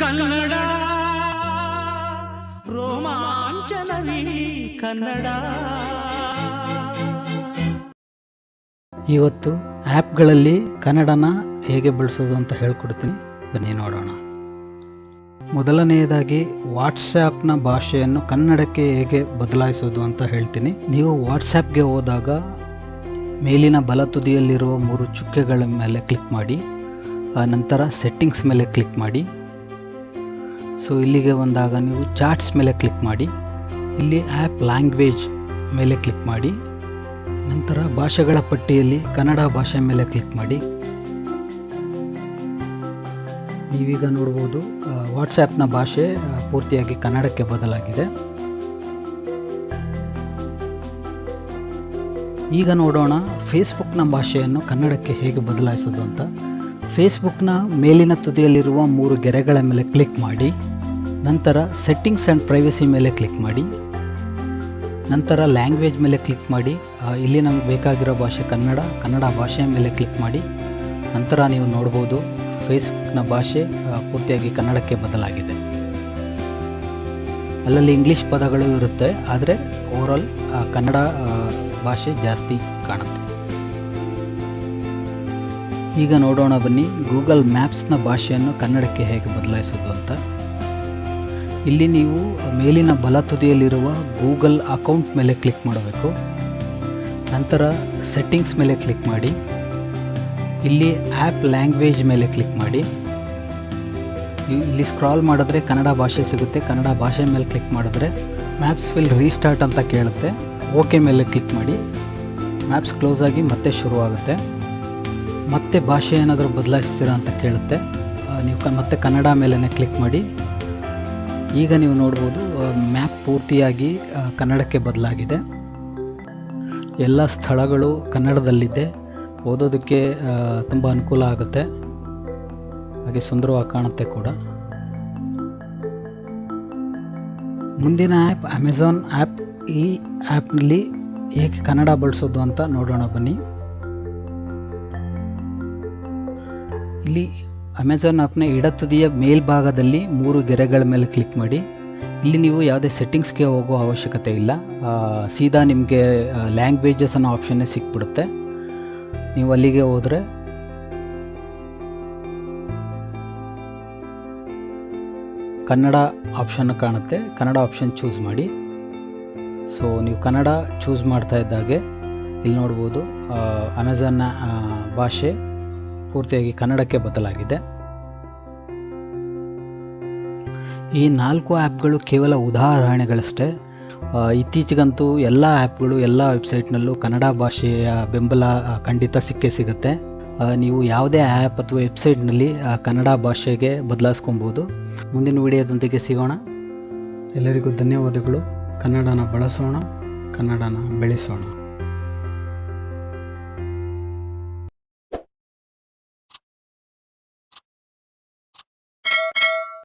ಕನ್ನಡ, ರೋಮಾಂಚನವಿ ಕನ್ನಡ. ಇವತ್ತು ಆ್ಯಪ್ಗಳಲ್ಲಿ ಕನ್ನಡನ ಹೇಗೆ ಬಳಸೋದು ಅಂತ ಹೇಳ್ಕೊಡ್ತೀನಿ. ಬನ್ನಿ ನೋಡೋಣ. ಮೊದಲನೆಯದಾಗಿ ವಾಟ್ಸ್ಯಾಪ್ನ ಭಾಷೆಯನ್ನು ಕನ್ನಡಕ್ಕೆ ಹೇಗೆ ಬದಲಾಯಿಸೋದು ಅಂತ ಹೇಳ್ತೀನಿ. ನೀವು ವಾಟ್ಸ್ಯಾಪ್ಗೆ ಹೋದಾಗ ಮೇಲಿನ ಬಲ ತುದಿಯಲ್ಲಿರುವ ಮೂರು ಚುಕ್ಕೆಗಳ ಮೇಲೆ ಕ್ಲಿಕ್ ಮಾಡಿ, ಆ ನಂತರ ಸೆಟ್ಟಿಂಗ್ಸ್ ಮೇಲೆ ಕ್ಲಿಕ್ ಮಾಡಿ ಸೊ ಇಲ್ಲಿಗೆ ಬಂದಾಗ ನೀವು ಚಾಟ್ಸ್ ಮೇಲೆ ಕ್ಲಿಕ್ ಮಾಡಿ. ಇಲ್ಲಿ ಆ್ಯಪ್ ಲ್ಯಾಂಗ್ವೇಜ್ ಮೇಲೆ ಕ್ಲಿಕ್ ಮಾಡಿ. ನಂತರ ಭಾಷೆಗಳ ಪಟ್ಟಿಯಲ್ಲಿ ಕನ್ನಡ ಭಾಷೆ ಮೇಲೆ ಕ್ಲಿಕ್ ಮಾಡಿ. ನೀವೀಗ ನೋಡ್ಬೋದು ವಾಟ್ಸ್ಯಾಪ್ನ ಭಾಷೆ ಪೂರ್ತಿಯಾಗಿ ಕನ್ನಡಕ್ಕೆ ಬದಲಾಗಿದೆ. ಈಗ ನೋಡೋಣ ಫೇಸ್ಬುಕ್ನ ಭಾಷೆಯನ್ನು ಕನ್ನಡಕ್ಕೆ ಹೇಗೆ ಬದಲಾಯಿಸೋದು ಅಂತ. ಫೇಸ್ಬುಕ್ನ ಮೇಲಿನ ತುದಿಯಲ್ಲಿರುವ ಮೂರು ಗೆರೆಗಳ ಮೇಲೆ ಕ್ಲಿಕ್ ಮಾಡಿ, ನಂತರ ಸೆಟ್ಟಿಂಗ್ಸ್ ಆ್ಯಂಡ್ ಪ್ರೈವಸಿ ಮೇಲೆ ಕ್ಲಿಕ್ ಮಾಡಿ, ನಂತರ ಲ್ಯಾಂಗ್ವೇಜ್ ಮೇಲೆ ಕ್ಲಿಕ್ ಮಾಡಿ ಇಲ್ಲಿ ನಮಗೆ ಬೇಕಾಗಿರೋ ಭಾಷೆ ಕನ್ನಡ ಕನ್ನಡ ಭಾಷೆಯ ಮೇಲೆ ಕ್ಲಿಕ್ ಮಾಡಿ, ನಂತರ ನೀವು ನೋಡ್ಬೋದು ಫೇಸ್ಬುಕ್ನ ಭಾಷೆ ಪೂರ್ತಿಯಾಗಿ ಕನ್ನಡಕ್ಕೆ ಬದಲಾಗಿದೆ. ಅಲ್ಲಲ್ಲಿ ಇಂಗ್ಲೀಷ್ ಪದಗಳು ಇರುತ್ತೆ, ಆದರೆ ಓವರಾಲ್ ಕನ್ನಡ ಭಾಷೆ ಜಾಸ್ತಿ ಕಾಣುತ್ತೆ. ಈಗ ನೋಡೋಣ ಬನ್ನಿ, ಗೂಗಲ್ ಮ್ಯಾಪ್ಸ್ನ ಭಾಷೆಯನ್ನು ಕನ್ನಡಕ್ಕೆ ಹೇಗೆ ಬದಲಾಯಿಸೋದು ಅಂತ. ಇಲ್ಲಿ ನೀವು ಮೇಲಿನ ಬಲ ತುದಿಯಲ್ಲಿರುವ ಗೂಗಲ್ ಅಕೌಂಟ್ ಮೇಲೆ ಕ್ಲಿಕ್ ಮಾಡಬೇಕು. ನಂತರ ಸೆಟ್ಟಿಂಗ್ಸ್ ಮೇಲೆ ಕ್ಲಿಕ್ ಮಾಡಿ. ಇಲ್ಲಿ ಆ್ಯಪ್ ಲ್ಯಾಂಗ್ವೇಜ್ ಮೇಲೆ ಕ್ಲಿಕ್ ಮಾಡಿ. ಇಲ್ಲಿ ಸ್ಕ್ರಾಲ್ ಮಾಡಿದ್ರೆ ಕನ್ನಡ ಭಾಷೆ ಸಿಗುತ್ತೆ. ಕನ್ನಡ ಭಾಷೆ ಮೇಲೆ ಕ್ಲಿಕ್ ಮಾಡಿದ್ರೆ ಮ್ಯಾಪ್ಸ್ ಫಿಲ್ ರೀಸ್ಟಾರ್ಟ್ ಅಂತ ಕೇಳುತ್ತೆ. ಓಕೆ ಮೇಲೆ ಕ್ಲಿಕ್ ಮಾಡಿ. ಮ್ಯಾಪ್ಸ್ ಕ್ಲೋಸ್ ಆಗಿ ಮತ್ತೆ ಶುರುವಾಗುತ್ತೆ. ಮತ್ತೆ ಭಾಷೆ ಏನಾದರೂ ಬದಲಾಯಿಸ್ತೀರಾ ಅಂತ ಕೇಳುತ್ತೆ. ನೀವು ಕ, ಮತ್ತೆ ಕನ್ನಡ ಮೇಲೇ ಕ್ಲಿಕ್ ಮಾಡಿ. ಈಗ ನೀವು ನೋಡ್ಬೋದು ಮ್ಯಾಪ್ ಪೂರ್ತಿಯಾಗಿ ಕನ್ನಡಕ್ಕೆ ಬದಲಾಗಿದೆ. ಎಲ್ಲ ಸ್ಥಳಗಳು ಕನ್ನಡದಲ್ಲಿದೆ. ಓದೋದಕ್ಕೆ ತುಂಬ ಅನುಕೂಲ ಆಗುತ್ತೆ. ಹಾಗೆ ಸುಂದರವಾಗಿ ಕಾಣುತ್ತೆ ಕೂಡ. ಮುಂದಿನ ಆ್ಯಪ್ ಅಮೆಝಾನ್ ಆ್ಯಪ್ ಈ ಆ್ಯಪ್ನಲ್ಲಿ ಹೇಗೆ ಕನ್ನಡ ಬಳಸೋದು ಅಂತ ನೋಡೋಣ ಬನ್ನಿ. ಇಲ್ಲಿ ಅಮೆಝಾನ್ ಆ್ಯಪ್ನ ಎಡತುದಿಯ ಮೇಲ್ಭಾಗದಲ್ಲಿ ಮೂರು ಗೆರೆಗಳ ಮೇಲೆ ಕ್ಲಿಕ್ ಮಾಡಿ. ಇಲ್ಲಿ ನೀವು ಯಾವುದೇ ಸೆಟ್ಟಿಂಗ್ಸ್ಗೆ ಹೋಗೋ ಅವಶ್ಯಕತೆ ಇಲ್ಲ. ಸೀದಾ ನಿಮಗೆ ಲ್ಯಾಂಗ್ವೇಜಸ್ ಅನ್ನೋ ಆಪ್ಷನ್ನೇ ಸಿಕ್ಬಿಡುತ್ತೆ. ನೀವು ಅಲ್ಲಿಗೆ ಹೋದರೆ ಕನ್ನಡ ಆಪ್ಷನ್ ಕಾಣುತ್ತೆ. ಕನ್ನಡ ಆಪ್ಷನ್ ಚೂಸ್ ಮಾಡಿ. ಸೊ ನೀವು ಕನ್ನಡ ಚೂಸ್ ಮಾಡ್ತಾ ಇದ್ದಾಗೆ ಇಲ್ಲಿ ನೋಡ್ಬೋದು ಅಮೆಝಾನ್ನ ಭಾಷೆ ಪೂರ್ತಿಯಾಗಿ ಕನ್ನಡಕ್ಕೆ ಬದಲಾಗಿದೆ. ಈ ನಾಲ್ಕು ಆ್ಯಪ್ಗಳು ಕೇವಲ ಉದಾಹರಣೆಗಳಷ್ಟೇ. ಇತ್ತೀಚೆಗಂತೂ ಎಲ್ಲ ಆ್ಯಪ್ಗಳು ಎಲ್ಲ ವೆಬ್ಸೈಟ್ನಲ್ಲೂ ಕನ್ನಡ ಭಾಷೆಯ ಬೆಂಬಲ ಖಂಡಿತ ಸಿಕ್ಕೇ ಸಿಗುತ್ತೆ. ನೀವು ಯಾವುದೇ ಆ್ಯಪ್ ಅಥವಾ ವೆಬ್ಸೈಟ್ನಲ್ಲಿ ಕನ್ನಡ ಭಾಷೆಗೆ ಬದಲಾಯಿಸ್ಕೊಬೋದು. ಮುಂದಿನ ವಿಡಿಯೋದೊಂದಿಗೆ ಸಿಗೋಣ. ಎಲ್ಲರಿಗೂ ಧನ್ಯವಾದಗಳು. ಕನ್ನಡನ ಬಳಸೋಣ, ಕನ್ನಡನ ಬೆಳೆಸೋಣ.